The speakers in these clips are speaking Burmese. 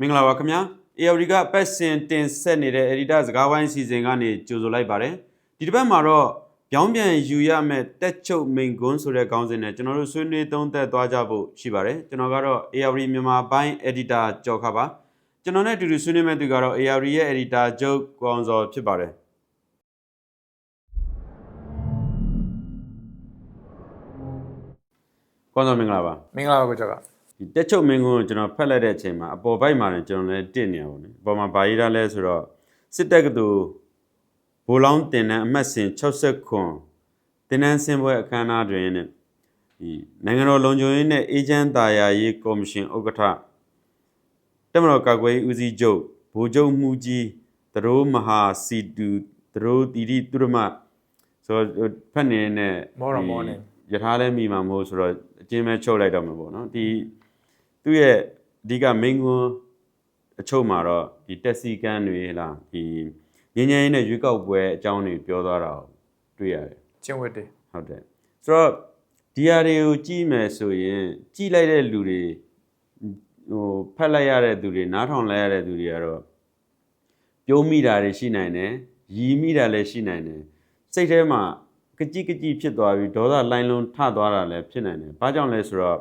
မင်္ဂလာပါခင်ဗျာ ARD ကပတ်စင်တင်ဆက်နေတဲ့ editor စကားဝိုင်းစီစဉ်ကနေကြိုဆိုလိုက်ပါတယ်ဒီတစ်ပတ်မှာတော့ပြောင်းပြန်ယူရမယ့်တက်ချုပ်မိန်ကွန်းဆိုတဲ့ခေါင်းစဉ်နဲ့ကျွန်တော်တို့ဆွေးနွေးသုံးသပ်သွားကြဖို့ရှိပါတယ်ကျွန်တော်ကတော့ ARD မြန်မာပိုင်း editor ကြော်ခါပါကျွန်တော်နဲ့အတူတူဆွေးနွေးမဲ့သူကတော့ ARD ရဲ့ editor ကျုပ်ကိုအောင်စောဖြစ်ပါတယ်ကောင်းစောမင်္ဂလာပါမင်္ဂလာပါကိုကျော်က ဒီတက်ချုပ်မင်းကွန်းကိုကျွန်တော်ဖတ်လိုက်တဲ့အချိန်မှာအပေါ်ဘိုက်မှာလည်းကျွန်တော်လည်းတင့်နေရပါဘူး။အပေါ်မှာဗာရေးထားလဲဆိုတော့စစ်တပ်ကတူဘိုးလောင်းတင်တဲ့အမှတ်စဉ်60ခွန်တင်နန်းစင်ပွဲအခမ်းအနားတွင်နဲ့ဒီနိုင်ငံတော်လုံခြုံရေးနဲ့အေဂျင့်တာယာရေးကော်မရှင်ဥက္ကဋ္ဌတမတော်ကာကွယ်ရေးဦးစီးချုပ်ဗိုလ်ချုပ်မှုကြီးသရိုးမဟာစီတူသရိုးတီတီသူရမဆိုတော့ဖက်နေတဲ့မော်ရမော်နေယထာလည်းမိမှာမဟုတ်ဆိုတော့အချင်းပဲချုပ်လိုက်တော့မှာပေါ့နော်ဒီ သူ့ရဲ့အဓိက main ကွန်းအချုပ်မှာတော့ဒီတက်စီကန်တွေဟလားဒီငញ្ញင်းနဲ့ရွေးကောက်ပွဲအကြောင်းတွေပြောသွားတာကိုတွေ့ရတယ်ကျင့်ဝတ်တွေဟုတ်တယ်ဆိုတော့ဒီဟာတွေကိုကြည့်မယ်ဆိုရင်ကြည့်လိုက်တဲ့လူတွေဟိုဖတ်လိုက်ရတဲ့သူတွေနားထောင်လိုက်ရတဲ့သူတွေကတော့ပြုံးမိတာတွေရှိနိုင်တယ်ရီးမိတာလည်းရှိနိုင်တယ်စိတ်ထဲမှာကကြိကကြိဖြစ်သွားပြီးဒေါသလိုင်းလုံးထသွားတာလည်းဖြစ်နိုင်တယ်ဘာကြောင့်လဲဆိုတော့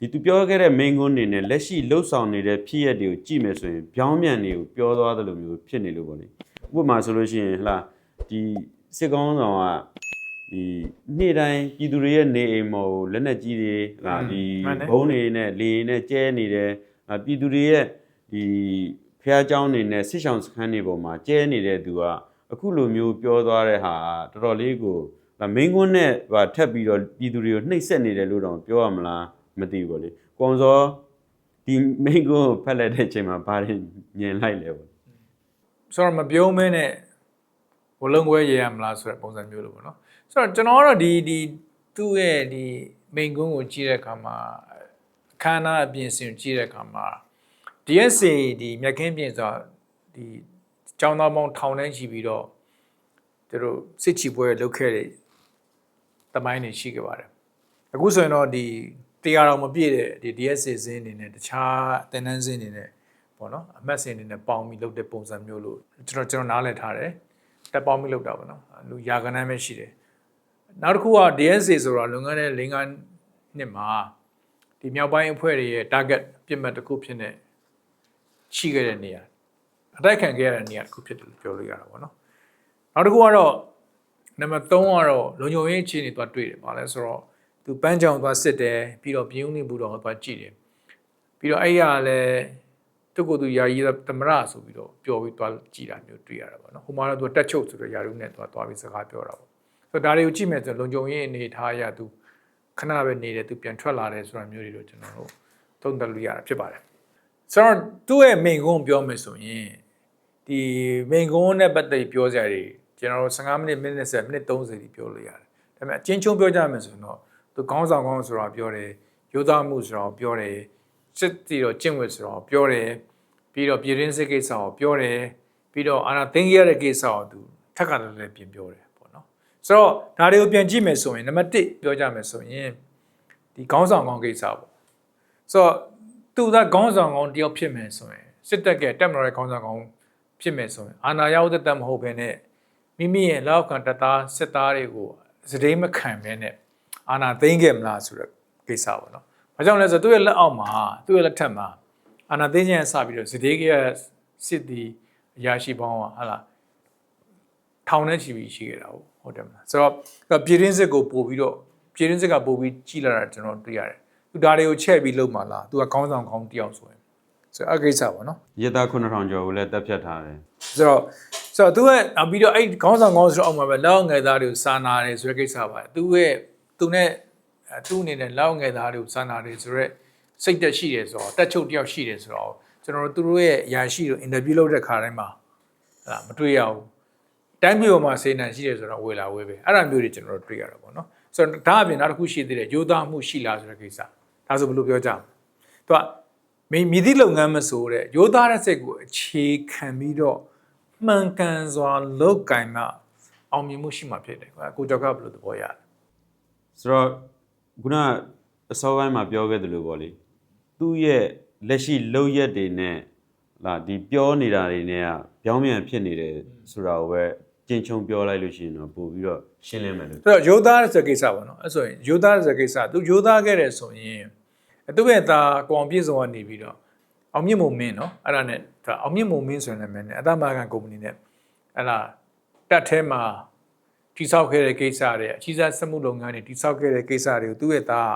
ဒီသူပြောခဲ့တဲ့ main ကွန်းနေနဲ့လက်ရှိလှုပ်ဆောင်နေတဲ့ဖြစ်ရက်တွေကိုကြည့်မယ်ဆိုရင်ပြောင်းပြန်တွေကိုပြောသွားသလိုမျိုးဖြစ်နေလို့ပေါ့လေဥပမာဆိုလို့ရှိရင်ဟလာဒီစစ်ကောင်းဆောင်က ဒီနေ့တိုင်းပြည်သူတွေရဲ့နေအိမ်မော်ကိုလက်နက်ကြီးတွေဟာဒီဘုံတွေနဲ့လေယာဉ်နဲ့ကျဲနေတယ်အာပြည်သူတွေရဲ့ဒီဖះเจ้าနေနဲ့ဆစ်ဆောင်စခန်းတွေပေါ်မှာကျဲနေတဲ့သူကအခုလိုမျိုးပြောသွားတဲ့ဟာတော်တော်လေးကိုဒါမင်းကွန်းနဲ့ဟာထပ်ပြီးတော့ပြည်သူတွေကိုနှိပ်စက်နေတယ်လို့တော့ပြောရမလား မသိဘူးပေါ့လေကွန်စောဒီမင်းကွန်းကိုဖက်လိုက်တဲ့အချိန်မှာဘာတွေမြင်လိုက်လဲပေါ့ဆိုတော့မပြုံးမဲနဲ့ဘလုံးခွဲရရမလားဆိုတဲ့ပုံစံမျိုးလို့ပေါ့နော်ဆိုတော့ကျွန်တော်ကတော့ဒီဒီသူ့ရဲ့ဒီမိန်ကွန်းကိုကြည့်တဲ့အခါမှာအခမ်းအနားအပြင်ဆင်ကြည့်တဲ့အခါမှာ DSA ဒီမြက်ခင်းပြင်ဆိုတာဒီကျောင်းသားပေါင်းထောင်တန်းရှိပြီးတော့သူတို့စစ်ချီပွဲလုပ်ခဲ့တဲ့တမိုင်းတွေရှိခဲ့ပါတယ်အခုဆိုရင်တော့ဒီ တရားတော်မပြည့်တဲ့ဒီ DSA ဇင်းအနေနဲ့တခြားသင်တန်းဇင်းအနေနဲ့ပေါ့နော်အမတ်စင်အနေနဲ့ပေါင်းပြီးလုပ်တဲ့ပုံစံမျိုးလို့ကျွန်တော်ကျွန်တော်နားလည်ထားတယ်တက်ပေါင်းပြီးလုပ်တာပေါ့နော်လူရာကနန်းပဲရှိတယ်နောက်တစ်ခုက DSA ဆိုတော့လွန်ခဲ့တဲ့၄၅နှစ်မှာဒီမြောက်ပိုင်းအဖွဲ့တွေရဲ့ target ပြစ်မှတ်တစ်ခုဖြစ်နေရှိခဲ့တဲ့နေရာအတိုက်ခံခဲ့ရတဲ့နေရာတစ်ခုဖြစ်တယ်လို့ပြောလို့ရတာပေါ့နော်နောက်တစ်ခုကတော့နံပါတ်3ကတော့လုံခြုံရေးအခြေအနေသွားတွေ့တယ်ပါလဲဆိုတော့ သူပန်းချောင်သွားစစ်တယ်ပြီးတော့ပြင်းဦးနေဘူးတော့သွားကြည့်တယ်ပြီးတော့အဲ့ရလည်းသူကသူယာယီသမရဆိုပြီးတော့ပျော်ပြီးသွားကြည့်တာမျိုးတွေ့ရတာပေါ့နော်ဟိုမှာတော့သူတက်ချုပ်ဆိုတော့ယာရုနဲ့သွားသွားပြီးစကားပြောတာပေါ့ဆိုတော့ဒါတွေကိုကြည့်မယ်ဆိုလုံခြုံရေးအနေထားအရသူခဏပဲနေတယ်သူပြန်ထွက်လာတယ်ဆိုတာမျိုးတွေတော့ကျွန်တော်တို့သုံးသပ်လို့ရတာဖြစ်ပါတယ်ဆိုတော့သူ့ရဲ့မိန်ကုန်းပြောမယ်ဆိုရင်ဒီမိန်ကုန်းနဲ့ပတ်သက်ပြောစရာတွေကျွန်တော်တို့15မိနစ်မိနစ်10မိနစ်30ဒီပြောလို့ရတယ်ဒါပေမဲ့အချင်းချင်းပြောကြမယ်ဆိုရင်တော့ သူခေါင်းဆောင်ခေါင်းဆိုတာပြောတယ်ရိုးသားမှုဆိုတာပြောတယ်စစ်တီတော့ကျင့်ဝတ်ဆိုတာပြောတယ်ပြီးတော့ပြည်ရင်းစစ်ကိစ္စကိုပြောတယ်ပြီးတော့အာနာသိန်းရတဲ့ကိစ္စကိုသူထပ်ခါလည်းလည်းပြင်ပြောတယ်ပေါ့နော်ဆိုတော့ဒါတွေကိုပြန်ကြည့်မယ်ဆိုရင်နံပါတ်1ပြောကြမယ်ဆိုရင်ဒီခေါင်းဆောင်ခေါင်းကိစ္စပေါ့ဆိုတော့သူကခေါင်းဆောင်ခေါင်းတယောက်ဖြစ်မယ်ဆိုရင်စစ်တပ်ကတက်မတော်တဲ့ခေါင်းဆောင်ခေါင်းဖြစ်မယ်ဆိုရင်အာနာရောက်တဲ့တမဟုတ်ဘဲနဲ့မိမိရဲ့လောက်ခံတသားစစ်သားတွေကိုစတိမခံဘဲနဲ့ အာနာသိမ်းခဲ့မလားဆိုတဲ့ကိစ္စပေါ့နော်။ဘာကြောင့်လဲဆိုတော့သူ့ရဲ့လက်အောက်မှာသူ့ရဲ့လက်ထက်မှာအာနာသိမ်းခြင်းဆပြီးတော့စတိကရစစ်တီအရာရှိပေါင်းကဟာလားထောင်ထဲချီပြီးရှိခဲ့တာဟုတ်တယ်မလား။ဆိုတော့ပြည်ရင်းစစ်ကိုပို့ပြီးတော့ပြည်ရင်းစစ်ကပို့ပြီးကြီးလာတာကျွန်တော်တွေ့ရတယ်။သူဒါတွေကိုချဲ့ပြီးလုပ်မှလား။ तू ကခေါင်းဆောင်ခေါင်းတယောက်ဆိုရင်ဆိုတော့အကိစ္စပေါ့နော်။ရသား9000ကျော်ကိုလည်းတက်ဖြတ်ထားတယ်ဆိုတော့ဆိုတော့သူကနောက်ပြီးတော့အဲ့ခေါင်းဆောင်ခေါင်းဆိုတော့အောက်မှာပဲလောက်ငယ်သားတွေကိုစာနာတယ်ဆိုတဲ့ကိစ္စပါသူရဲ့ သူနဲ့အဲသူ့အနေနဲ့လောက်ငယ်သားတွေကိုစာနာတယ်ဆိုတော့စိတ်တက်ရှိတယ်ဆိုတော့တက်ချုပ်တယောက်ရှိတယ်ဆိုတော့ကျွန်တော်တို့သူတို့ရဲ့အရာရှိတို့အင်တာဗျူးလုပ်တဲ့ခါတိုင်းမှာအဲ့ဒါမတွေ့ရဘူးတိုင်းပြည်ပေါ်မှာစေနံရှိတယ်ဆိုတော့ဝေလာဝေးပဲအဲ့ဒါမျိုးတွေကျွန်တော်တို့တွေ့ရတာပေါ့နော်ဆိုတော့ဒါအပြင်နောက်တစ်ခုရှိသေးတယ်ရိုးသားမှုရှိလားဆိုတဲ့ကိစ္စဒါဆိုဘယ်လိုပြောကြမလဲသူကမင်းမြည်သည့်လုပ်ငန်းမဆိုတဲ့ရိုးသားတဲ့စိတ်ကိုအခြေခံပြီးတော့မှန်ကန်စွာလောက်ကင်မှအောင်မြင်မှုရှိမှာဖြစ်တယ်ကွာကိုကြောက်ကဘယ်လိုသဘောရလဲ ဆိုတော့ခုနအစောပိုင်းမှာပြောခဲ့သလိုပေါ့လေသူ့ရဲ့လက်ရှိလောက်ရက်တွေနဲ့လာဒီပြောနေတာတွေနဲ့ကပြောင်းပြန်ဖြစ်နေတယ်ဆိုတာကိုပဲကျင့်ချုံပြောလိုက်လို့ရှိရင်တော့ပို့ပြီးတော့ရှင်းလင်းမယ်လို့ဆိုတော့ယောသားဆိုတဲ့ကိစ္စပေါ့နော်အဲ့ဆိုရင်ယောသားဆိုတဲ့ကိစ္စသူယောသားခဲ့တယ်ဆိုရင်သူ့ရဲ့သားကောင်ပြည့်စုံကနေပြီးတော့အောင်မြင့်မုံမင်းနော်အဲ့ဒါနဲ့ဒါအောင်မြင့်မုံမင်းဆိုတဲ့နာမည်နဲ့အတမကန်ကုမ္ပဏီနဲ့အဲ့ဒါတက်ထဲမှာ တိဆောက်ခဲ့တဲ့ကိစ္စတွေအကြီးစားစက်မှုလုပ်ငန်းတွေတိဆောက်ခဲ့တဲ့ကိစ္စတွေကိုသူ့ရဲ့သား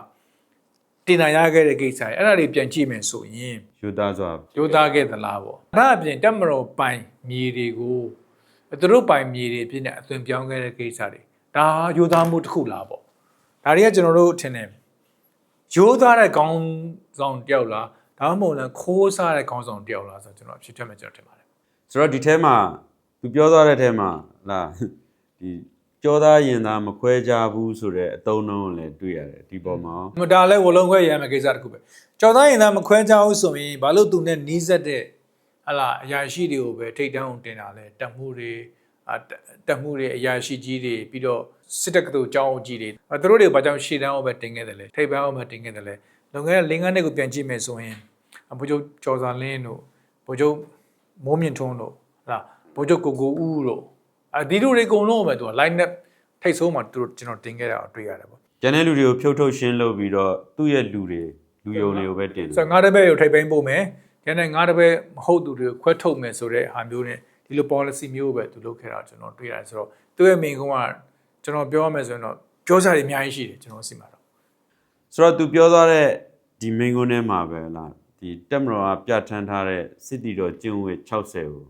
တင်နာရခဲ့တဲ့ကိစ္စတွေအဲ့ဒါတွေပြန်ကြည့်မယ်ဆိုရင်ယူသားစွာရိုးသားခဲ့သလားပေါ့အဲ့ဒါအပြင်တက်မတော်ပိုင်မြေတွေကိုသူတို့ပိုင်မြေတွေအဖြစ်နဲ့အသွင်ပြောင်းခဲ့တဲ့ကိစ္စတွေဒါရိုးသားမှုတစ်ခုလားပေါ့ဒါတွေကကျွန်တော်တို့ထင်တယ်ရိုးသားတဲ့ခေါင်းဆောင်တယောက်လားဒါမှမဟုတ်လည်းခိုးစားတဲ့ခေါင်းဆောင်တယောက်လားဆိုတော့ကျွန်တော်ဖြစ်ချက်မဲ့ကျွန်တော်ထင်ပါတယ်ဆိုတော့ဒီထဲမှာသူပြောသွားတဲ့ထဲမှာလာဒီ ကြောသားရင်သားမခွဲကြဘူးဆိုတဲ့အသုံးအနှုန်းကိုလည်းတွေ့ရတယ်ဒီပေါ်မှာ။မဒါလည်းဝလုံးခွဲရရမယ့်ကိစ္စတစ်ခုပဲ။ကြော်သားရင်သားမခွဲကြဘူးဆိုရင်ဘာလို့သူနဲ့နီးစပ်တဲ့ဟလာအရာရှိတွေကိုပဲထိတ်တန်းအောင်တင်တာလဲတက်မှုတွေအတက်တက်မှုတွေအရာရှိကြီးတွေပြီးတော့စစ်တပ်ကတူအကြောင်းအကြီးတွေအဲသူတို့တွေဘာကြောင့်ရှေ့တန်းအောင်ပဲတင်ခဲ့တယ်လဲထိတ်ပန်းအောင်ပဲတင်ခဲ့တယ်လဲလုံခဲ့တဲ့လင်းကန်းတွေကိုပြန်ကြည့်မယ်ဆိုရင်ဘိုးချုပ်ကျော်စာလင်းတို့ဘိုးချုပ်မိုးမြင့်ထွန်းတို့ဟလာဘိုးချုပ်ကိုကိုဦးတို့ အဲဒီတို့တွေအကုန်လုံးပဲသူက line up ထိတ်ဆိုးမှာသူတို့ကျွန်တော်တင်ခဲ့တာကိုတွေ့ရတယ်ပေါ့ကျန်တဲ့လူတွေကိုဖြုတ်ထုတ်ရှင်းလုပ်ပြီးတော့သူ့ရဲ့လူတွေလူယုံတွေကိုပဲတင်တယ်ဆိုတော့ငါးတစ်ဘက်ကိုထိပ်ပိုင်းပို့မယ်။ကျန်တဲ့ငါးတစ်ဘက်မဟုတ်သူတွေကိုခွဲထုတ်မယ်ဆိုတဲ့ဟာမျိုးနဲ့ဒီလို policy မျိုးပဲသူလုပ်ခဲ့တာကျွန်တော်တွေ့ရတယ်ဆိုတော့သူ့ရဲ့မိန်ကုန်းကကျွန်တော်ပြောရမယ်ဆိုရင်တော့ပြောစရာတွေအများကြီးရှိတယ်ကျွန်တော်စီမှာတော့ဆိုတော့သူပြောသွားတဲ့ဒီမင်းကုန်းထဲမှာပဲလားဒီတက်မတော်ကပြဋ္ဌာန်းထားတဲ့စစ်တီတော်ကျင့်ဝတ်60ကို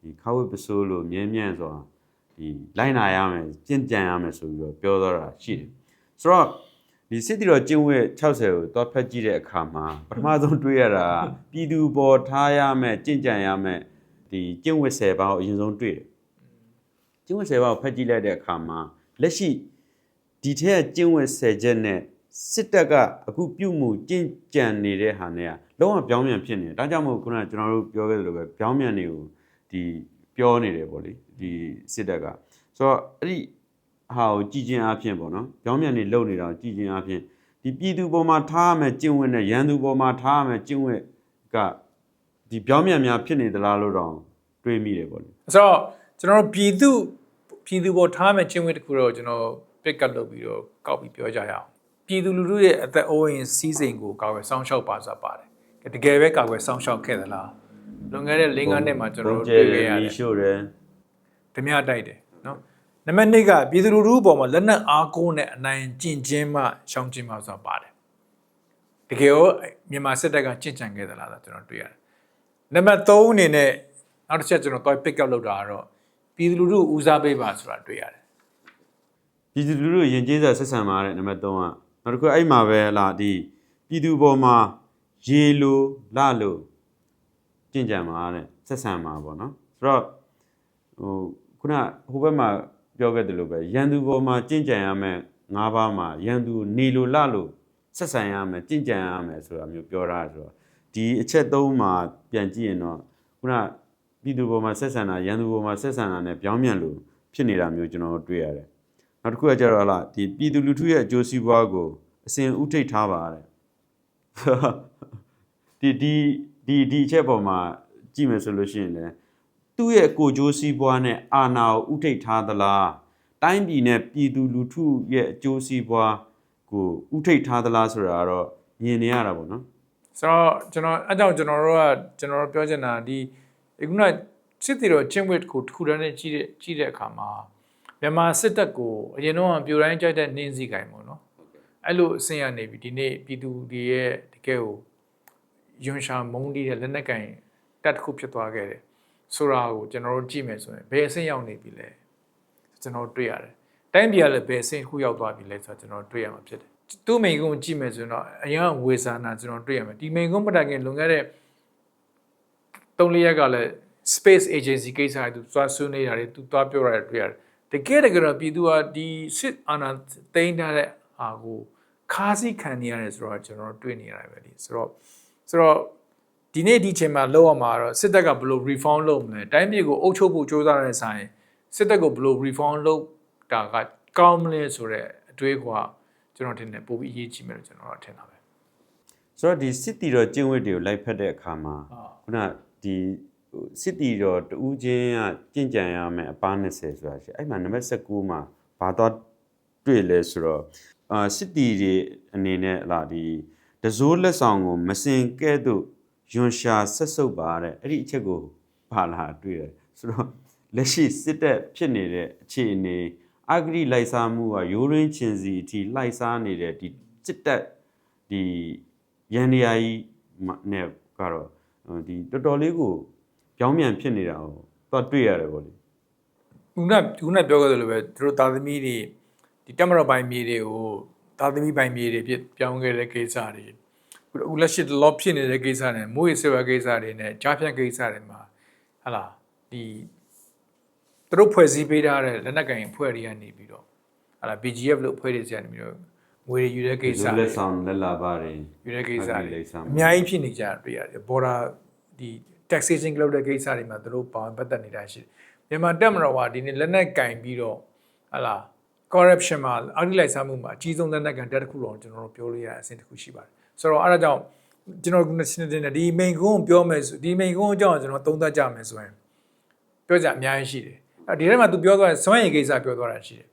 ဒီခါဝတ်ပစိုးလို့မြဲမြံ့စွာ ဒီလိုက်နာရမယ်ကျင့်ကြံရမယ်ဆိုပြီးတော့ပြောသွားတာရှိတယ်ဆိုတော့ဒီစစ်တီတော်ကျင့်ဝတ်60ကိုသွားဖက်ကြည့်တဲ့အခါမှာပထမဆုံးတွေ့ရတာကပြည်သူပေါ်ထားရမယ်ကျင့်ကြံရမယ်ဒီကျင့်ဝတ်10ပါးကိုအရင်ဆုံးတွေ့တယ်ကျင့်ဝတ်10ပါးကိုဖက်ကြည့်လိုက်တဲ့အခါမှာလက်ရှိဒီထက်ကကျင့်ဝတ်ဆယ်ချက်နဲ့စစ်တပ်ကအခုပြုမှုကျင့်ကြံနေတဲ့ဟာနဲ့ကလုံးဝပြောင်းပြန်ဖြစ်နေတယ်ဒါကြောင့်မို့ခုနကကျွန်တော်တို့ပြောခဲ့သလိုပဲပြောင်းပြန်နေကိုဒီ ပြောနေတယ်ပေါ့လေဒီစစ်တပ်ကဆိုတော့အဲ့ဒီဟာကိုကြည်ကျင်အဖြစ်ပေါ့နော်ပြောင်းပြန်နေလုံနေတာကိုကြည်ကျင်အဖြစ်ဒီပြည်သူပေါ်မှာထားရမယ်ကျင့်ဝတ်နဲ့ရန်သူပေါ်မှာထားရမယ်ကျင့်ဝတ်ကဒီပြောင်းပြန်များဖြစ်နေသလားလို့တော့တွေးမိတယ်ပေါ့လေဆိုတော့ကျွန်တော်တို့ပြည်သူပြည်သူပေါ်ထားမဲ့ချင်းဝတ်တစ်ခုတော့ကျွန်တော် pick up လုပ်ပြီးတော့ကောက်ပြီးပြောကြရအောင်ပြည်သူလူထုရဲ့အသက်အိုးအိမ်စီးစိမ်ကိုကာကွယ်စောင့်ရှောက်ပါစွာပါတယ်တကယ်ပဲကာကွယ်စောင့်ရှောက်ခဲ့သလား လွန်ခဲ့တဲ့၄၅နှစ်မှာကျွန်တော်တို့တွေ့ခဲ့ရမီတယ်ရှို့တယ်ဓမြတိုက်တယ်နော်နံပါတ်2ကပြည်သူလူထုပေါ်မှာလက်နက်အားကိုးနဲ့အနိုင်ကျင့်ခြင်းမှရှောင်ခြင်းမှဆိုတာပါတယ်တကယ်ရောမြန်မာစစ်တပ်ကကြင့်ကြံခဲ့သလားဆိုတော့ကျွန်တော်တွေ့ရတယ်နံပါတ်3အနေနဲ့နောက်တစ်ချက်ကျွန်တော်တွိုက် pick up လုပ်တာကတော့ပြည်သူလူထုဦးစားပေးပါဆိုတာတွေ့ရတယ်ပြည်သူလူထုယဉ်ကျေးစွာဆက်ဆံပါတဲ့နံပါတ်3ကနောက်တစ်ခုအဲ့မှာပဲလာဒီပြည်သူပေါ်မှာရေလိုလလို ကြင်ကြံပါတဲ့ဆက်ဆံပါပေါ့နော်ဆိုတော့ဟိုခုနဟိုဘက်မှာပြောခဲ့တယ်လို့ပဲရန်သူပေါ်မှာကြင်ကြံရမယ်၅ပါးမှာရန်သူနေလိုလလိုဆက်ဆံရမယ်ကြင်ကြံရမယ်ဆိုတာမျိုးပြောတာဆိုတော့ဒီအချက်သုံးမှာပြန်ကြည့်ရင်တော့ခုနပြည်သူပေါ်မှာဆက်ဆံတာရန်သူပေါ်မှာဆက်ဆံတာ ਨੇ ပြောင်းပြန်လို့ဖြစ်နေတာမျိုးကျွန်တော်တို့တွေ့ရတယ်နောက်တစ်ခုကကြတော့ဟာလားဒီပြည်သူလူထုရဲ့အကျိုးစီးပွားကိုအစဉ်ဥထိတ်ထားပါတဲ့ဒီဒီ ဒီဒီအချက်ပေါ်မှာကြည့်မယ်ဆိုလို့ရှိရင်လည်းသူ့ရဲ့ကိုယ်ကျိုးစီးပွားနဲ့အာဏာကိုဥထိတ်ထားသလားတိုင်းပြည်နဲ့ပြည်သူလူထုရဲ့အကျိုးစီးပွားကိုဥထိတ်ထားသလားဆိုတာကတော့မြင်နေရတာပေါ့နော်ဆိုတော့ကျွန်တော်အဲကြောင့်ကျွန်တော်တို့ကကျွန်တော်တို့ပြောချင်တာဒီခုနစစ်တီတော်ချင်းဝစ်ကိုတစ်ခုတည်းနဲ့ကြီးတဲ့ကြီးတဲ့အခါမှာမြန်မာစစ်တပ်ကိုအရင်တော့ပြိုတိုင်းကြိုက်တဲ့နှင်းစည်းကင်ပေါ့နော်အဲ့လိုအဆင့်ရနေပြီဒီနေ့ပြည်သူတွေရဲ့တကယ်ကို ယွန်ရှာမုန်းတီးတဲ့လက်နက်ကင်တက်တစ်ခုဖြစ်သွားခဲ့တယ်ဆိုတာကိုကျွန်တော်တို့ကြည့်မယ်ဆိုရင်ဘယ်အဆင့်ရောက်နေပြီလဲကျွန်တော်တွေ့ရတယ်တိုင်းပြည်ကလည်းဘယ်အဆင့်တစ်ခုရောက်သွားပြီလဲဆိုတော့ကျွန်တော်တွေ့ရမှာဖြစ်တယ်သူ့မိန်ကုန်းကြည့်မယ်ဆိုရင်တော့အရင်ကဝေစာနာကျွန်တော်တွေ့ရမယ်ဒီမိန်ကုန်းမတိုင်ခင်လွန်ခဲ့တဲ့၃လရက်ကလည်း space agency ကိစ္စတွေသူသွားဆွေးနွေးတာတွေသူသွားပြောတာတွေတွေ့ရတယ်တကယ်တကယ်တော့ပြည်သူကဒီစစ်အာဏာသိမ်းထားတဲ့အာကိုခါးစီခံနေရတယ်ဆိုတော့ကျွန်တော်တွေ့နေရတယ်ပဲဒီဆိုတော့ ဆိုတော့ဒီနေ့ဒီချိန်မှာလောက်ရမှာတော့စစ်တပ်ကဘယ်လို reform လုပ်မလဲတိုင်းပြည်ကိုအုပ်ချုပ်ဖို့ကြိုးစားတဲ့ဆိုင်စစ်တပ်ကိုဘယ်လို reform လုပ်တာကကောင်းမလဲဆိုတော့အတွေးကကျွန်တော်ထင်တယ်ပိုပြီးအရေးကြီးမယ်လို့ကျွန်တော်ထင်တာပဲဆိုတော့ဒီစစ်တီတော်ကျင့်ဝတ်တွေကိုလိုက်ဖက်တဲ့အခါမှာဟုတ်ခုနဒီဟိုစစ်တီတော်တူးချင်းကကြင်ကြံရမယ်အပား20ဆိုတာရှိအဲ့မှာနံပါတ်19မှာဘာတော့တွေ့လဲဆိုတော့အာစစ်တီတွေအနေနဲ့လာဒီ တစိုးလက်ဆောင်ကိုမစင်ကဲ့သို့ယွန်ရှာဆက်စုပ်ပါတဲ့အဲ့ဒီအချက်ကိုပါလာတွေ့တယ်ဆိုတော့လက်ရှိစစ်တပ်ဖြစ်နေတဲ့အခြေအနေအဂရိလိုက်စားမှုကရိုးရင်းချင်စီအထိလိုက်စားနေတဲ့ဒီစစ်တပ်ဒီရန်ဒီယာကြီးနဲ့ကတော့ဟိုဒီတော်တော်လေးကိုပြောင်းပြန်ဖြစ်နေတာကိုတော့တွေ့ရတယ်ပေါ့လေခုနခုနပြောခဲ့သလိုပဲသူတို့သားသမီးတွေဒီတက်မတော်ပိုင်းမြေတွေကို သားသမီးပိုင်းမြေတွေဖြစ်ပြောင်းခဲ့တဲ့ကိစ္စတွေခုအခုလက်ရှိလော့ဖြစ်နေတဲ့ကိစ္စတွေမိုးရေဆေးဝါကိစ္စတွေနဲ့ကြားဖြတ်ကိစ္စတွေမှာဟလာဒီသူတို့ဖွဲ့စည်းပေးထားတဲ့လက်နက်ကင်အဖွဲ့တွေကနေပြီးတော့ဟလာ BGF လို့အဖွဲ့တွေစီကနေပြီးတော့ငွေတွေယူတဲ့ကိစ္စဒီတွေလက်ဆောင်လက်လာပါတယ်ယူတဲ့ကိစ္စအဂတိတွေလိပ်စာအများကြီးဖြစ်နေကြတာတွေ့ရတယ် border ဒီ taxation လုပ်တဲ့ကိစ္စတွေမှာသူတို့ပါဝင်ပတ်သက်နေတာရှိတယ်မြန်မာတက်မတော်ကဒီနေ့လက်နက်ကင်ပြီးတော့ဟလာ corruption မှာအောက်ဒီလိုက်စားမှုမှာအကြီးဆုံးလက်နက်ကန်တက်တစ်ခုတော့ကျွန်တော်တို့ပြောလို့ရတဲ့အဆင့်တစ်ခုရှိပါတယ်ဆိုတော့အဲ့ဒါကြောင့်ကျွန်တော်ကရှင်းတဲ့ဒီ main ကုန်းကိုပြောမယ်ဆိုဒီ main ကုန်းအကြောင်းကျွန်တော်သုံးသပ်ကြမယ်ဆိုရင်ပြောကြအများကြီးရှိတယ်အဲ့ဒီထဲမှာသူပြောသွားတဲ့စွမ်းရည်ကိစ္စပြောသွားတာရှိတယ်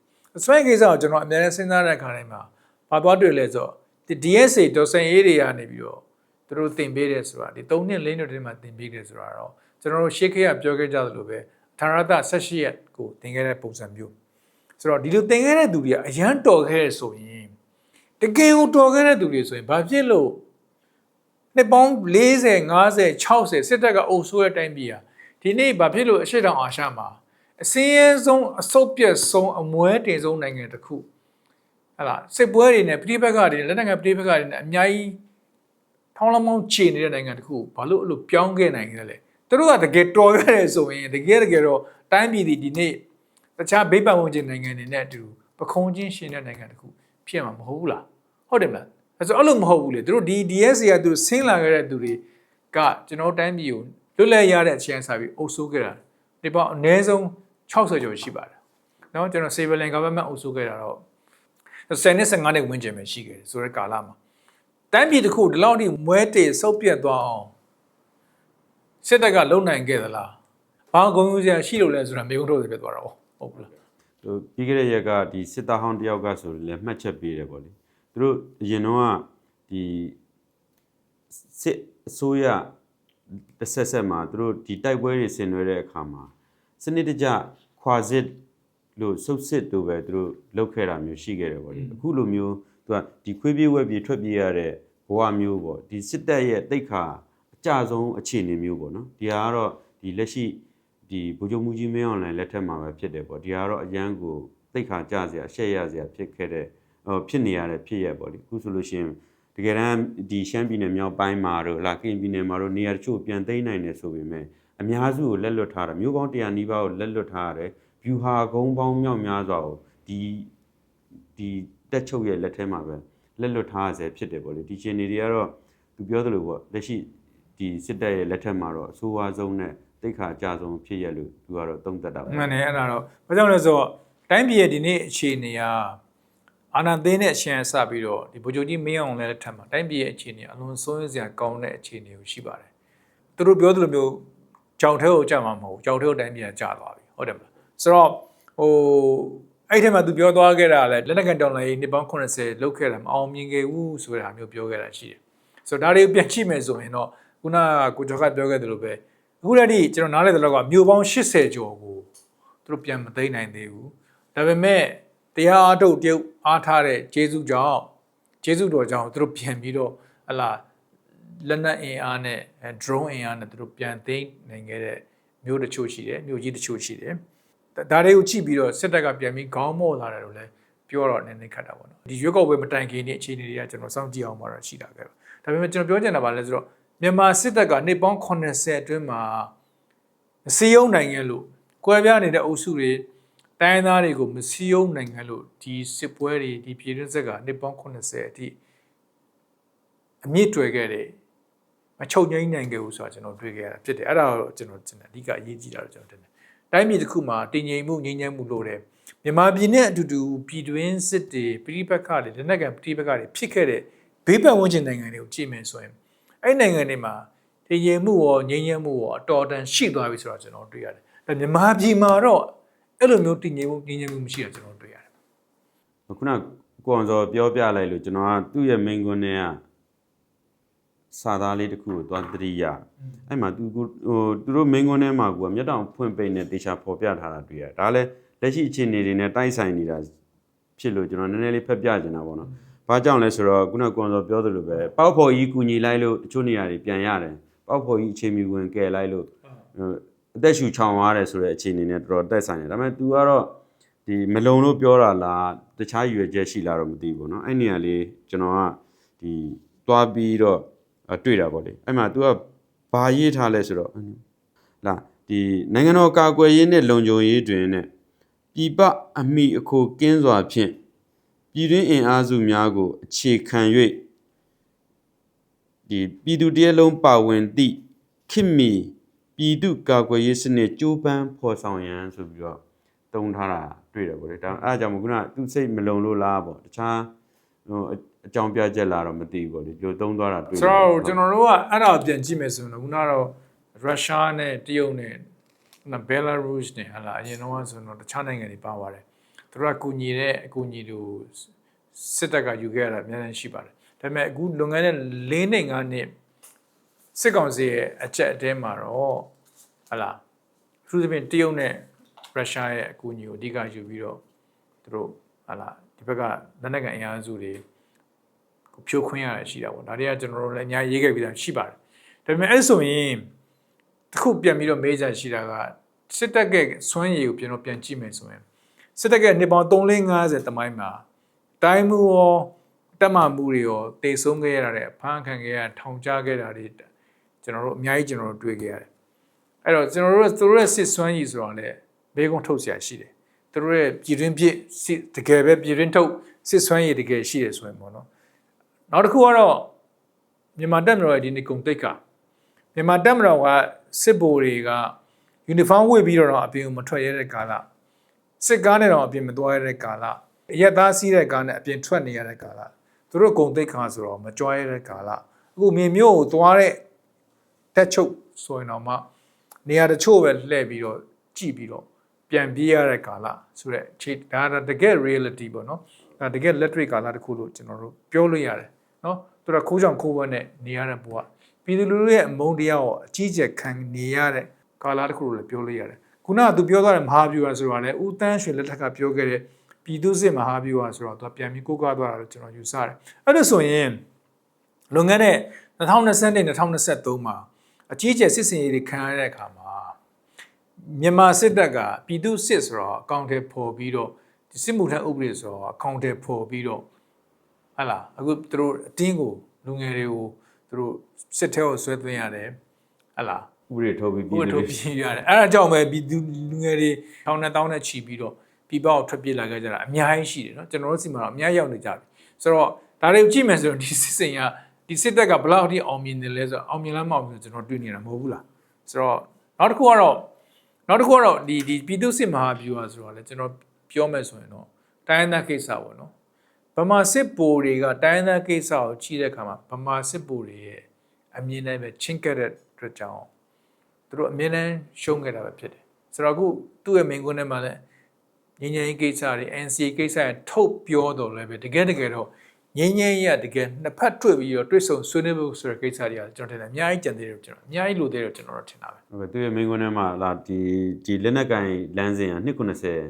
စွမ်းရည်ကိစ္စကိုကျွန်တော်အများနဲ့စဉ်းစားတဲ့အခါတိုင်းမှာဘာသွားတွေ့လဲဆိုတော့ဒီ DSA ဒေါ်စင်အေးတွေကနေပြီးတော့သူတို့တင်ပေးတယ်ဆိုတာဒီ3နှစ်4နှစ်တည်းမှာတင်ပေးတယ်ဆိုတာတော့ကျွန်တော်တို့ရှေ့ခေတ်ကပြောခဲ့ကြသလိုပဲသာရတ18ရက်ကိုတင်ခဲ့တဲ့ပုံစံမျိုး ဆိုတော့ဒီလိုတင်ခဲ့တဲ့သူတွေကအရန်တော်ခဲ့ရဆိုရင်တကယ်ကိုတော်ခဲ့တဲ့သူတွေဆိုရင်ဘာဖြစ်လို့နှစ်ပေါင်း40 50 60စစ်တပ်ကအုပ်စိုးတဲ့အတိုင်းပြည်ဟာဒီနေ့ဘာဖြစ်လို့အရှိတောင်အာရှမှာအစင်းရဲဆုံးအစုပ်ပြတ်ဆုံးအမွဲတင်ဆုံးနိုင်ငံတစ်ခုဟဲ့လားစစ်ပွဲတွေနဲ့ပြည်ပကတွေနဲ့လက်နက်ကပြည်ပကတွေနဲ့အများကြီးထောင်းလမောင်းခြေနေတဲ့နိုင်ငံတစ်ခုကိုဘာလို့အဲ့လိုပြောင်းခဲ့နိုင်ကြလဲသူတို့ကတကယ်တော်ခဲ့တယ်ဆိုရင်တကယ်တကယ်တော့တိုင်းပြည်ဒီဒီနေ့ တခြားဘေးပတ်ဝန်းကျင်နိုင်ငံတွေနဲ့အတူပခုံးချင်းရှင်တဲ့နိုင်ငံတစ်ခုဖြစ်မှာမဟုတ်ဘူးလားဟုတ်တယ်မလားအဲဆိုအဲ့လိုမဟုတ်ဘူးလေသူတို့ဒီ DSC ကသူဆင်းလာခဲ့တဲ့သူတွေကကျွန်တော်တိုင်းပြည်ကိုလွတ်လပ်ရတဲ့အချိန်စာပြီးအုပ်စိုးခဲ့တာဒီပေါ့အနည်းဆုံး60ကျော်ရှိပါတယ်เนาะကျွန်တော် civilian government အုပ်စိုးခဲ့တာတော့10နှစ်15နှစ်ဝန်းကျင်ပဲရှိခဲ့တယ်ဆိုတဲ့ကာလမှာတိုင်းပြည်တစ်ခုဒီလောက်ထိမွဲတေစုပ်ပြတ်သွားအောင်စစ်တပ်ကလုံနိုင်ခဲ့သလားဘာဂုဏ်ယူစရာရှိလို့လဲဆိုတာမေကုန်းထုတ်တယ်ပြသွားတာပေါ့ ဟုတ်ဘူးလားဟိုပြီးခဲ့တဲ့ရက်ကဒီစစ်သားဟောင်းတယောက်ကဆိုလည်းမှတ်ချက်ပေးတယ်ပေါ့လေသူတို့အရင်တော့ကဒီစစ်အစိုးရတစ်ဆက်ဆက်မှာသူတို့ဒီတိုက်ပွဲတွေဆင်နွှဲတဲ့အခါမှာစနစ်တကျခွာစစ်လို့စုပ်စစ်တို့ပဲသူတို့လုပ်ခဲ့တာမျိုးရှိခဲ့တယ်ပေါ့လေအခုလိုမျိုးသူကဒီခွေးပြေးဝက်ပြေးထွက်ပြေးရတဲ့ဘဝမျိုးပေါ့ဒီစစ်တပ်ရဲ့တိတ်ခါအကြဆုံးအခြေအနေမျိုးပေါ့နော်ဒီဟာကတော့ဒီလက်ရှိ ဒီဗိုလ်ချုပ်မှုကြီးမင်းအောင်လှိုင်လက်ထက်မှာပဲဖြစ်တယ်ပေါ့ဒီဟာကတော့အရန်ကိုသိခါကြစရာအရှက်ရစရာဖြစ်ခဲ့တဲ့ဟိုဖြစ်နေရတဲ့ဖြစ်ရပေါ့ဒီအခုဆိုလို့ရှိရင်တကယ်တမ်းဒီရှမ်းပြည်နယ်မြောက်ပိုင်းမှာတို့လာကင်ပြည်နယ်မှာတို့နေရာတချို့ပြန်သိမ်းနိုင်တယ်ဆိုပေမဲ့အများစုကိုလက်လွတ်ထားတာမျိုးပေါင်း100နီးပါးကိုလက်လွတ်ထားရတယ်ဗျူဟာကုန်းပေါင်းမြောက်များစွာကိုဒီဒီတက်ချုပ်ရဲ့လက်ထဲမှာပဲလက်လွတ်ထားရဆဲဖြစ်တယ်ပေါ့လေဒီရှင်နေတွေကတော့သူပြောသလိုပေါ့လက်ရှိဒီစစ်တပ်ရဲ့လက်ထက်မှာတော့အဆိုးဝါးဆုံးနဲ့ တိတ်ခါအကြဆုံးဖြစ်ရလို့သူကတော့သုံးသက်တာပဲမှန်တယ်အဲ့ဒါတော့ဘာကြောင့်လဲဆိုတော့တိုင်းပြည်ရဲ့ဒီနေ့အခြေအနေကအာဏာသိမ်းတဲ့အချိန်အစပြီးတော့ဒီဗိုလ်ချုပ်ကြီးမင်းအောင်လည်းလက်ထက်မှာတိုင်းပြည်ရဲ့အခြေအနေအလွန်စိုးရိမ်စရာကောင်းတဲ့အခြေအနေကိုရှိပါတယ်သူတို့ပြောသလိုမျိုးကြောင်ထဲကိုကြာမှာမဟုတ်ကြောင်ထဲကိုတိုင်းပြည်ကကြာသွားပြီဟုတ်တယ်မလားဆိုတော့ဟိုအဲ့ဒီမှာသူပြောသွားခဲ့တာလဲလက်နက်ကန်တောင်လိုင်းနှစ်ပေါင်း80လောက်ခဲ့တာမအောင်မြင်ခဲ့ဘူးဆိုတာမျိုးပြောခဲ့တာရှိတယ်ဆိုတော့ဒါတွေကိုပြန်ကြည့်မယ်ဆိုရင်တော့ခုနကကိုကျော်ကပြောခဲ့သလိုပဲ အခုတည်းကကျွန်တော်နားလည်တဲ့လောက်ကမြို့ပေါင်း80ကျော်ကိုသူတို့ပြန်မသိမ်းနိုင်သေးဘူးဒါပေမဲ့တရားအားထုတ်ပြုတ်အားထားတဲ့ဂျေဇုကြောင့်ဂျေဇုတော်ကြောင့်သူတို့ပြန်ပြီးတော့ဟလာလက်နက်အင်အားနဲ့အဲ drone အင်အားနဲ့သူတို့ပြန်သိမ်းနိုင်ခဲ့တဲ့မျိုးတချို့ရှိတယ်မျိုးကြီးတချို့ရှိတယ်ဒါဒါတွေကိုကြည့်ပြီးတော့စစ်တပ်ကပြန်ပြီးခေါင်းမော့လာတယ်လို့လည်းပြောတော့နည်းနည်းခက်တာပေါ့နော်ဒီရွက်ကောက်ပွဲမတိုင်ခင်နေ့အခြေအနေတွေကကျွန်တော်စောင့်ကြည့်အောင်ပါတော့ရှိတာခဲ့ပါဒါပေမဲ့ကျွန်တော်ပြောချင်တာပါလဲဆိုတော့ မြန်မာစစ်တပ်ကနှစ်ပေါင်း80အတွင်းမှာမစည်းရုံးနိုင်ငံလို့ကွဲပြားနေတဲ့အုပ်စုတွေတိုင်းသားတွေကိုမစည်းရုံးနိုင်ငံလို့ဒီစစ်ပွဲတွေဒီပြည်တွင်းစစ်ကနှစ်ပေါင်း80အထိအမြင့်တွယ်ခဲ့တယ်မချုပ်ငိမ့်နိုင်ခဲ့ဘူးဆိုတာကျွန်တော်တွေ့ခဲ့ရတာဖြစ်တယ်အဲ့ဒါတော့ကျွန်တော်တင်တယ်အဓိကအရေးကြီးတာတော့ကျွန်တော်တင်တယ်တိုင်းပြည်တစ်ခုမှာတည်ငြိမ်မှုငြိမ်းချမ်းမှုလို့တယ်မြန်မာပြည်နဲ့အတူတူပြည်တွင်းစစ်တွေပြည်ပခါတွေလက်နက်ကန်ပြည်ပခါတွေဖြစ်ခဲ့တဲ့ဘေးပတ်ဝန်းကျင်နိုင်ငံတွေကိုကြည့်မယ်ဆိုရင် အဲ့နိုင်ငံတွေမှာတည်ငြိမ်မှုရောငြိမ်းချမ်းမှုရောအတော်အတန်ရှိသွားပြီဆိုတော့ကျွန်တော်တွေ့ရတယ်ဒါမြန်မာပြည်မှာတော့အဲ့လိုမျိုးတည်ငြိမ်မှုငြိမ်းချမ်းမှုမရှိတာကျွန်တော်တွေ့ရတယ်ခုနကိုအောင်စောပြောပြလိုက်လို့ကျွန်တော်ကသူ့ရဲ့ main ကွန်းထဲကစာသားလေးတစ်ခုကိုသွားသတိရအဲ့မှာသူကိုဟိုသူတို့ main ကွန်းထဲမှာကိုကမျက်တောင်ဖွင့်ပိတ်နေတေချာပေါ်ပြထားတာတွေ့ရတယ်ဒါလည်းလက်ရှိအခြေအနေတွေနဲ့တိုက်ဆိုင်နေတာဖြစ်လို့ကျွန်တော်နည်းနည်းလေးဖက်ပြချင်တာပေါ့နော် ဘာကြောင့်လဲဆိုတော့ခုနကိုအောင်စောပြောသလိုပဲပေါက်ဖော်ကြီးကူညီလိုက်လို့တချို့နေရာတွေပြန်ရတယ်ပေါက်ဖော်ကြီးအခြေမီဝင်ကယ်လိုက်လို့ ဟိုအသက်ရှူချောင်ရတယ်ဆိုတဲ့အခြေအနေနဲ့တော်တော်တက်ဆိုင်တယ်ဒါပေမဲ့ तू ကတော့ဒီမလုံလို့ပြောတာလားတခြားရွယ်ချက်ရှိလားတော့မသိဘူးเนาะအဲ့နေရာလေးကျွန်တော်ကဒီသွားပြီးတော့အတွေ့တာပေါ့လေအဲ့မှာ तू ကဘာရေးထားလဲဆိုတော့လာဒီနိုင်ငံတော်ကာကွယ်ရေးနဲ့လုံခြုံရေးတွင်နဲ့ပြည်ပအမိအခိုကင်းစွာဖြင့် ပြည်တွင်းအင်အားစုများကို အခြေခံ၍ဒီပြည်သူတရက်လုံးပါဝင်သည့်ခင်မီပြည်သူကာကွယ်ရေးစနစ်ကြိုးပမ်းဖော်ဆောင်ရန်ဆိုပြီးတော့တုံးထားတာတွေ့တယ်ဗောလေဒါအဲ့အကြောင်းမို့ခုနကသူစိတ်မလုံလို့လားဗောတခြားဟိုအကြောင်းပြချက်လာတော့မသိဘူးဗောလေဒီလိုတုံးသွားတာတွေ့တယ်ဆိုတော့ကျွန်တော်တို့ကအဲ့ဒါကိုပြန်ကြည့်မယ်ဆိုရင်တော့ခုနကတော့ရုရှားနဲ့တရုတ်နဲ့နော်ဘယ်လာရုစ်နဲ့ဟာလာအရင်တော့ဆိုတော့တခြားနိုင်ငံတွေပါပါတယ် သူတို့ကကူညီတဲ့အကူအညီတွေစစ်တပ်ကယူခဲ့ရတာအများကြီးရှိပါတယ်ဒါပေမဲ့အခုလွန်ခဲ့တဲ့၄နှစ်၅နှစ်စစ်ကောင်စီရဲ့အချက်အတဲမှာတော့ဟာလာသူတို့ပြင်တရုတ်နဲ့ရုရှားရဲ့အကူအညီကိုအဓိကယူပြီးတော့သူတို့ဟာလာဒီဘက်ကလက်နက်ကန်အင်အားစုတွေကိုဖြိုးခွင်းရတာရှိတာပေါ့ဒါတွေကကျွန်တော်တို့လည်းအများကြီးရေးခဲ့ပြီးသားရှိပါတယ်ဒါပေမဲ့အဲ့ဆိုရင်တစ်ခုပြန်ပြီးတော့မေးကြရှိတာကစစ်တပ်ကစွမ်းရည်ကိုပြန်တော့ပြန်ကြည့်မယ်ဆိုရင် စစ်တပ်ကနှစ်ပေါင်း350တမိုင်းမှာတိုင်းမှုရောတက်မှမှုတွေရောတေဆုံးခဲ့ရတဲ့အဖမ်းခံခဲ့ရထောင်ချခဲ့တာတွေကျွန်တော်တို့အများကြီးကျွန်တော်တို့တွေ့ခဲ့ရတယ်အဲ့တော့ကျွန်တော်တို့သူတို့ရဲ့စစ်စွမ်းရည်ဆိုတော့လည်းဘေးကုန်းထုတ်เสียရှိတယ်သူတို့ရဲ့ပြည်တွင်းပြစ်စစ်တကယ်ပဲပြည်တွင်းထုတ်စစ်စွမ်းရည်တကယ်ရှိတယ်ဆိုရင်ပေါ့နော် နောက်တစ်ခုကတော့မြန်မာတက်မတော်ရဲ့ဒီနေ့ကုံတိတ်ကမြန်မာတက်မတော်ကစစ်ဗိုလ်တွေကယူနီဖောင်းဝတ်ပြီးတော့အပြင်ကိုမထွက်ရတဲ့ကာလ စစ်ကားနဲ့တော့အပြင်မသွားရတဲ့ကာလအရက်သားစီးတဲ့ကားနဲ့အပြင်ထွက်နေရတဲ့ကာလသူတို့ကုံတိတ်ခါဆိုတော့မကြွားရတဲ့ကာလအခုမြေမျိုးကိုသွားတဲ့တက်ချုပ်ဆိုရင်တော့မှနေရာတချို့ပဲလှည့်ပြီးတော့ကြည့်ပြီးတော့ပြန်ပြေးရတဲ့ကာလဆိုတော့ခြေဒါကတကယ် reality ပေါ့နော်ဒါတကယ် lettric ကာလတစ်ခုလို့ကျွန်တော်တို့ပြောလို့ရတယ်နော်သူတို့ခိုးကြောင်ခိုးဝဲနဲ့နေရတဲ့ဘဝပြည်သူလူထုရဲ့အမုန်းတရားကိုအကြီးကျယ်ခံနေရတဲ့ကာလတစ်ခုလို့လည်းပြောလို့ရတယ် ခုနကသူပြောသွားတဲ့မဟာဗျူဟာဆိုတာလည်းဦးတန်းရွှေလက်ထက်ကပြောခဲ့တဲ့ပြည်သူစစ်မဟာဗျူဟာဆိုတော့သူကပြန်ပြီးကိုးကားသွားတာလို့ကျွန်တော်ယူဆတယ်အဲ့ဒါဆိုရင်လွန်ခဲ့တဲ့2020 2023မှာအကြီးကျယ်စစ်စင်ရေးတွေခံရတဲ့အခါမှာမြန်မာစစ်တပ်ကပြည်သူစစ်ဆိုတော့အကောင့်ထဲပေါ်ပြီးတော့ဒီစစ်မှုထမ်းဥပဒေဆိုတော့အကောင့်ထဲပေါ်ပြီးတော့ဟလာအခုသူတို့အတင်းကိုလူငယ်တွေကိုသူတို့စစ်ထဲကိုဆွဲသွင်းရတယ်ဟလာ ဥပဒေထုတ်ပြီးပြည်ဥပဒေထုတ်ပြီးရတယ်အဲ့ဒါကြောင့်ပဲပြည်သူလူငယ်တွေထောင်နဲ့တောင်းနဲ့ချီပြီးတော့ပြည်ပကိုထွက်ပြေးလာခဲ့ကြတာအများကြီးရှိတယ်နော်ကျွန်တော်တို့စီမှာတော့အများရောက်နေကြပြီဆိုတော့ဒါတွေကိုကြည့်မယ်ဆိုတော့ဒီစစ်စင်ကဒီစစ်တပ်ကဘလောက်ထိအောင်မြင်တယ်လဲဆိုတော့အောင်မြင်လားမအောင်မြင်ကျွန်တော်တွေ့နေတာမဟုတ်ဘူးလားဆိုတော့နောက်တစ်ခုကတော့နောက်တစ်ခုကတော့ဒီဒီပြည်သူစစ်မဟာဗျူဟာဆိုတော့လေကျွန်တော်ပြောမယ်ဆိုရင်တော့တိုင်းရင်းသားကိစ္စပေါ့နော်ဗမာစစ်ဗိုလ်တွေကတိုင်းရင်းသားကိစ္စကိုကြည့်တဲ့အခါမှာဗမာစစ်ဗိုလ်တွေရဲ့အမြင်နဲ့ပဲချင်းကက်တဲ့အတွက်ကြောင့် သူတို့အမြင်နဲ့ရှုံးခဲ့တာပဲဖြစ်တယ်ဆိုတော့အခုသူ့ရဲ့မိန်ကွန်းထဲမှာလည်းငញ្ញရင်ကိစ္စတွေ NCA ကိစ္စတွေထုတ်ပြောတော့လည်းပဲတကယ်တကယ်တော့ငញ្ញရင်ရတကယ်နှစ်ဖက်တွေ့ပြီးတော့တွေ့ဆုံဆွေးနွေးဖို့ဆိုတဲ့ကိစ္စတွေကကျွန်တော်ထင်တယ်အများကြီးကြံသေးတယ်ကျွန်တော်အများကြီးလိုသေးတယ်ကျွန်တော်တို့ထင်တာပဲ ဟုတ်ကဲ့သူရဲ့ main ကွန်းထဲမှာလာဒီဒီလက်နက်ကင်လမ်းစဉ်က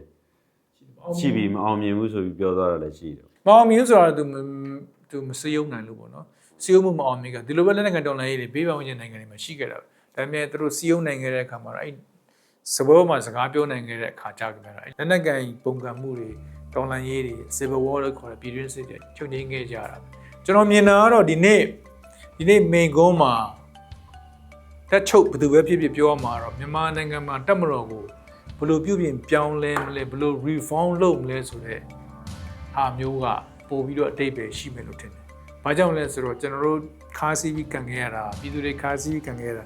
290ရှိပြီမအောင်မြင်ဘူးဆိုပြီးပြောသွားတာလည်းရှိတယ် မအောင်မြင်ဆိုတော့ तू သူမစရုံနိုင်လို့ပေါ့နော်စရုံမှုမအောင်မြင်ကဒီလိုပဲလက်နက်ကန်တော်လိုင်းရေးတွေဘေးပန်းဝင်နိုင်ငံတွေမှာရှိခဲ့တာပဲ ဒါပေမဲ့သူတို့စရုံနိုင်ခဲ့တဲ့အခါမှာတော့အဲ့စဘောမှာစကားပြောနိုင်ခဲ့တဲ့အခါကြာကြတယ်အဲ့လက်နက်ကန်ပုံကံမှုတွေတော်လိုင်းရေးတွေ civil war လို့ခေါ်တဲ့ပြည်တွင်းစစ်တွေချုပ်ငိမ့်ခဲ့ကြတာကျွန်တော်မြင်တာကတော့ဒီနေ့ဒီနေ့မိန်ကုန်းမှာတက်ချုပ်ဘယ်သူပဲဖြစ်ဖြစ်ပြောရမှာတော့မြန်မာနိုင်ငံမှာတက်မတော်ကိုဘယ်လိုပြုပြင်ပြောင်းလဲမလဲဘယ်လို reform လုပ်မလဲဆိုတဲ့ဟာမျိုးကပို့ပြီးတော့အတိတ်ပဲရှိမယ်လို့ထင်တယ်။ဘာကြောင့်လဲဆိုတော့ကျွန်တော်တို့ခါးစီးပြီးကန်ခဲ့ရတာပြည်သူတွေခါးစီးပြီးကန်ခဲ့ရတာ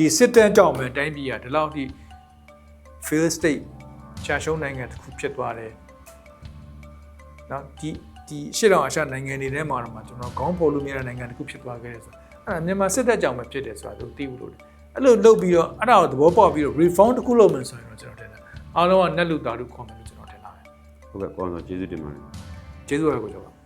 ဒီစစ်တပ်ကြောင့်ပဲတိုင်းပြည်ကဒီလောက်ထိ fail state ချာရှုံးနိုင်ငံတစ်ခုဖြစ်သွားတယ်။နော်ဒီဒီရှေ့တောင်အရှနိုင်ငံတွေထဲမှာတော့မှကျွန်တော်ခေါင်းဖော်လို့မရတဲ့နိုင်ငံတစ်ခုဖြစ်သွားခဲ့တယ်ဆိုတော့အဲ့ဒါမြန်မာစစ်တပ်ကြောင့်ပဲဖြစ်တယ်ဆိုတာသူသိဘူးလို့လေအဲ့လိုလုပ်ပြီးတော့အဲ့ဒါကိုသဘောပေါက်ပြီးတော့ reform တစ်ခုလုပ်မယ်ဆိုရင်တော့ကျွန်တော်ထင်တယ်အားလုံးကနက်လူသားတို့ခေါ်မယ်လို့ကျွန်တော်ထင်တာပဲဟုတ်ကဲ့ကောင်းတော့ကျေးဇူးတင်ပါတယ်ကျေးဇူးရကိုကျွန်တော်